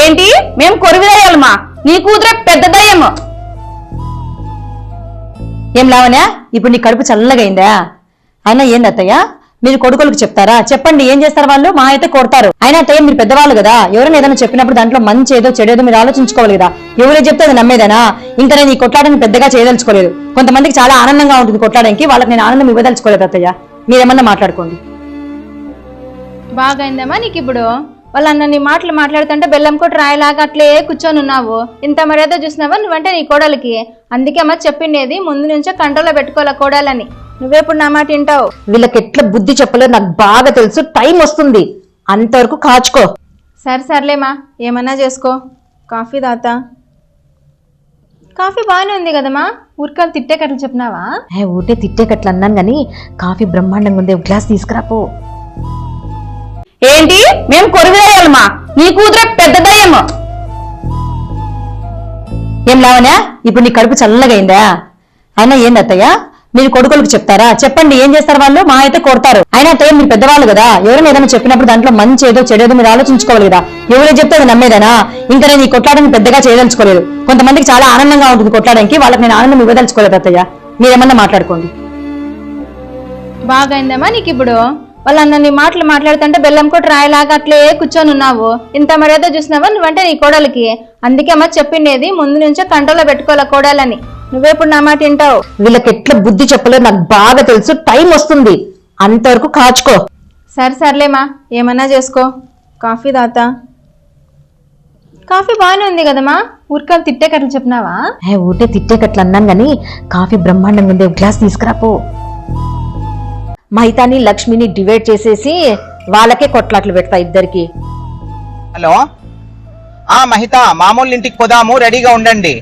ఏంటి? మేము కొరివిదయ్యాలమ్మా నీ కూతురే పెద్ద దయ్యం ఏం లావనా ఇప్పుడు నీ కడుపు చల్లగైందా? అయినా ఏంది అత్తయ్య? మీరు కొడుకులకు చెప్తారా? చెప్పండి ఏం చేస్తారు వాళ్ళు? మా అయితే కొడతారు. అయినా అత్తయ్య మీరు పెద్దవాళ్ళు కదా? ఎవరైనా ఏదైనా చెప్పినప్పుడు దాంట్లో మంచి ఏదో చెడేదో మీరు ఆలోచించుకోవాలి కదా? ఎవరే చెప్తే అది నమ్మేదేనా? ఇంకా నేను ఈ కొట్లాడని పెద్దగా చేయదలుచుకోలేదు. కొంతమందికి చాలా ఆనందంగా ఉంటుంది కొట్లాడడానికి. వాళ్ళకి నేను ఆనందం ఇవ్వదలుచుకోలేదు అత్తయ్య. మీరేమన్నా మాట్లాడుకోండి. బాగైందమ్మా నీకు ఇప్పుడు వాళ్ళు అన్నన్ని మాటలు మాట్లాడుతుంటే బెల్లం కొట్టి రాయలాగా అట్లే కూర్చొని ఉన్నావు. ఇంత మర్యాద చూసినావా నువ్వంటే నీ కోడలికి? అందుకే అమ్మ చెప్పిండేది ముందు నుంచే కంట్రోల్లో పెట్టుకోవాలి కోడలని నువ్వేప్పుడు నా మాట వింటావు? వీళ్ళకి ఎట్లా బుద్ధి చెప్పలో నాకు బాగా తెలుసు టైం వస్తుంది. అంతవరకు కాచుకో. సరే సర్లేమా ఏమన్నా చేసుకో. కాఫీ తాత. కాఫీ బాగానే ఉంది కదమ్మా ఊరికాలు తిట్టేకట్లు చెప్పినావా? ఏ ఊటే తిట్టేకట్లు అన్నాను గాని కాఫీ బ్రహ్మాండంగా ఉంది ఒక గ్లాస్ తీసుకురాపో ఏంటి? మేము కొరివిదయ్యాలమా నీ కూతురు పెద్ద దయ్యము. ఏం లావనా ఇప్పుడు నీ కడుపు చల్లగైందా? అయినా ఏంది అత్తయ్య? మీరు కొడుకులకు చెప్తారా? చెప్పండి ఏం చేస్తారు వాళ్ళు? మా అయితే కొడతారు. అయినా అత్తయ్య మీరు పెద్దవాళ్ళు కదా. ఎవరైనా ఏదైనా చెప్పినప్పుడు దాంట్లో మంచి ఏదో చెడేదో మీరు ఆలోచించుకోవాలి కదా. ఎవరే చెప్తే అది నమ్మేదేనా? ఇంకా నేను ఈ కొట్లాడని పెద్దగా చేయదలుచుకోలేదు. కొంతమందికి చాలా ఆనందంగా ఉంటుంది కొట్లాడడానికి. వాళ్ళకి నేను ఆనందం ఇవ్వదలుచుకోలేదు అత్తయ్య. మీరేమన్నా మాట్లాడుకోండి. బాగైందమ్మా నీకు ఇప్పుడు వాళ్ళు అన్నన్ని మాటలు మాట్లాడుతుంటే బెల్లం కొట్టి రాయలాగా అట్లే కూర్చొని ఉన్నావు. ఇంత మర్యాద చూసినావా నువ్వంటే నీ కోడలికి? అందుకే అమ్మ చెప్పిండేది ముందు నుంచే కంట్రోల్లో పెట్టుకోవాలి కోడలని నువ్వేప్పుడు నా మాట వింటావు? వీళ్ళకి ఎట్లా బుద్ధి చెప్పలో నాకు బాగా తెలుసు. టైం వస్తుంది. అంతవరకు కాచుకో. సరే సర్లేమా. ఏమన్నా చేసుకో. కాఫీ తాత. కాఫీ బాగానే ఉంది కదమ్మా. ఊరికాలు తిట్టేకట్లు చెప్పినావా? ఏ ఊటే తిట్టేకట్లు అన్నాను గాని కాఫీ బ్రహ్మాండంగా ఉంది. గ్లాస్ తీసుకురాపో మైతాని లక్ష్మిని డివైడ్ చేసేసి వాళ్ళకే కొట్లాట్లు పెడతా ఇద్దరికి. హలో? ఆ మహిత మామూలు ఇంటికి పోదాము రెడీగా ఉండండి.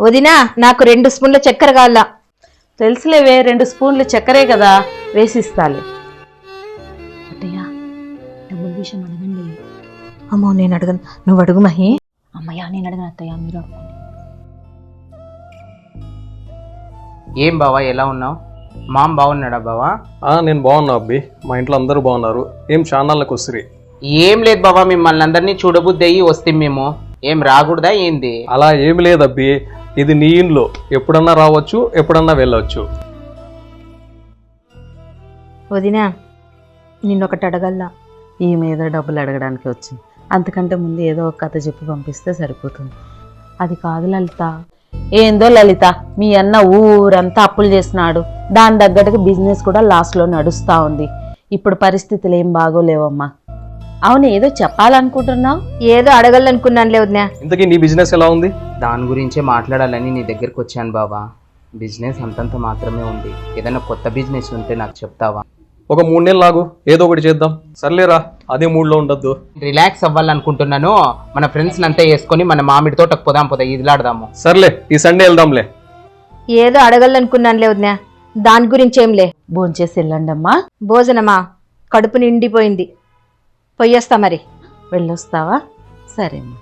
వదినా నాకు రెండు స్పూన్ల చక్కెర కావాల. తెలుసులేవే రెండు స్పూన్లు చక్కెరే కదా వేసిస్తాలి. అత్తయ్య డబ్బుల విషయం అడగండి. అమ్మో నేను అడగను. నువ్వు అడుగు మహి. అమ్మయ్య నేను అడగను అత్తయ్య మీరు అడగండి ఏం బావా ఎలా ఉన్నావు? మామ బాగున్నాడా బావా? ఆ, నేను బాగున్నా అబ్బి. మా ఇంట్లో అందరూ బాగున్నారు. ఏం ఛానళ్ళకి వస్తుంది ఏం లేదు బావా మిమ్మల్ని అందరినీ చూడబుద్ది అయ్యి వస్తే మేము. ఏం రాకూడదా ఏంది? అలా ఏమి లేదు అబ్బి. ఇది నీ ఇంట్లో ఎప్పుడన్నా రావచ్చు ఎప్పుడన్నా వెళ్ళవచ్చు వదినా నిన్నొకటి అడగల్లా? ఈ మీద డబ్బులు అడగడానికి వచ్చింది. అంతకంటే ముందు ఏదో ఒక కథ చెప్పి పంపిస్తే సరిపోతుంది. అది కాదు లలిత. ఏందో లలిత మీ అన్న ఊరంతా అప్పులు చేసినాడు దాని తగ్గట్టుగా బిజినెస్ కూడా లాస్ట్లో నడుస్తూ ఉంది. ఇప్పుడు పరిస్థితులు ఏం బాగోలేవమ్మా. అవును ఏదో చెప్పాలనుకుంటున్నావు? ఏదో అడగాలనుకున్నానులే వదినా. ఇంతకీ నీ బిజినెస్ ఎలా ఉంది? దాని గురించే మాట్లాడాలని నీ దగ్గరికి వచ్చాను బావా. బిజినెస్ అంతంత మాత్రమే ఉంది. ఏదైనా కొత్త బిజినెస్ ఉంటే నాకు చెప్తావా? ఒక మూడు నెలలు లాగు ఏదో ఒకటి చేద్దాం. సర్లేరా. అదే మూడ్లో ఉండొద్దు. రిలాక్స్ అవ్వాలనుకుంటున్నాను. మన ఫ్రెండ్స్ అంతా వేసుకొని మన మామిడి తోటకు పోదాం పోదా ఇదిలాడదాము. సర్లే ఈ సండే వెళ్దాంలే. ఏదో అడగాలనుకున్నానులే వదినా. దాని గురించి ఏంలే భోంచేసి వెళ్ళండి అమ్మా భోజనమా? కడుపు నిండిపోయింది. పొయ్యేస్తా మరి. వెళ్ళొస్తావా? సరే అమ్మా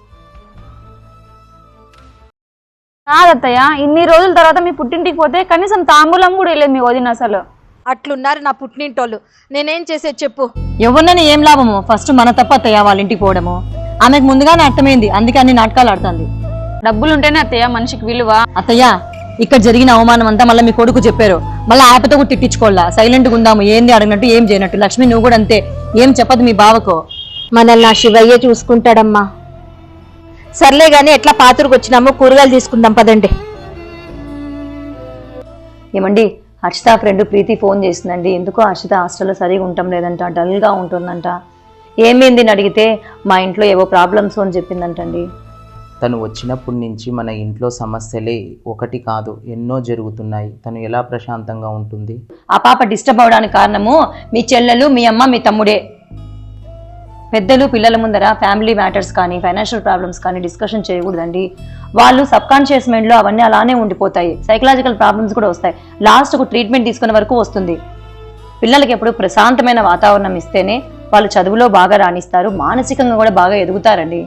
కాదత్తయ్య ఇన్ని రోజుల తర్వాత మీ పుట్టింటికి పోతే కనీసం తాంబూలం కూడా వెళ్ళలేదు మీ వదిన అసలు. అట్లున్నారు నా పుట్టినింటోళ్ళు. నేనేం చేసేది చెప్పు. ఎవరినని ఏం లాభము? ఫస్ట్ మన తప్ప అత్తయ్య వాళ్ళ ఇంటికి పోవడము. ఆమెకు ముందుగానే అర్థమైంది అందుకే అన్ని నాటకాలు ఆడుతుంది. డబ్బులు ఉంటేనే అత్తయ్య మనిషికి విలువ. అత్తయ్య ఇక్కడ జరిగిన అవమానం అంతా మళ్ళీ మీ కొడుకు చెప్పారు. మళ్ళీ ఆపతో కూడా తిట్టించుకోవాలా? సైలెంట్గా ఉందాము ఏంది అడిగినట్టు ఏం చేయనట్టు? లక్ష్మి నువ్వు కూడా అంతే. ఏం చెప్పదు మీ బావకు. మనల్ని నా శివయ్య చూసుకుంటాడమ్మా. సర్లే గాని ఎట్లా పాతూరుకు వచ్చినామో కూరగాయలు తీసుకుందాం పదండి. ఏమండి? హర్షిత ఫ్రెండ్ ప్రీతి ఫోన్ చేసిందండి. ఎందుకో హర్షిత హాస్టల్లో సరిగా ఉండటం లేదంట డల్గా ఉంటుందంట. ఏమైంది అని అడిగితే మా ఇంట్లో ఏవో ప్రాబ్లమ్స్ అని చెప్పిందంటండి. తను వచ్చినప్పటి నుంచి మన ఇంట్లో సమస్యలే ఒకటి కాదు ఎన్నో జరుగుతున్నాయి. తను ఎలా ప్రశాంతంగా ఉంటుంది? ఆ పాప డిస్టర్బ్ అవడానికి కారణము మీ చెల్లెలు మీ అమ్మ మీ తమ్ముడే. పెద్దలు పిల్లల ముందర ఫ్యామిలీ మ్యాటర్స్ కానీ ఫైనాన్షియల్ ప్రాబ్లమ్స్ కానీ డిస్కషన్ చేయకూడదండి. వాళ్ళు సబ్ కాన్షియస్ మైండ్లో అవన్నీ అలానే ఉండిపోతాయి. సైకలాజికల్ ప్రాబ్లమ్స్ కూడా వస్తాయి. లాస్ట్ ఒక ట్రీట్మెంట్ తీసుకునే వరకు వస్తుంది. పిల్లలకి ఎప్పుడు ప్రశాంతమైన వాతావరణం ఇస్తేనే వాళ్ళు చదువులో బాగా రాణిస్తారు. మానసికంగా కూడా బాగా ఎదుగుతారండి.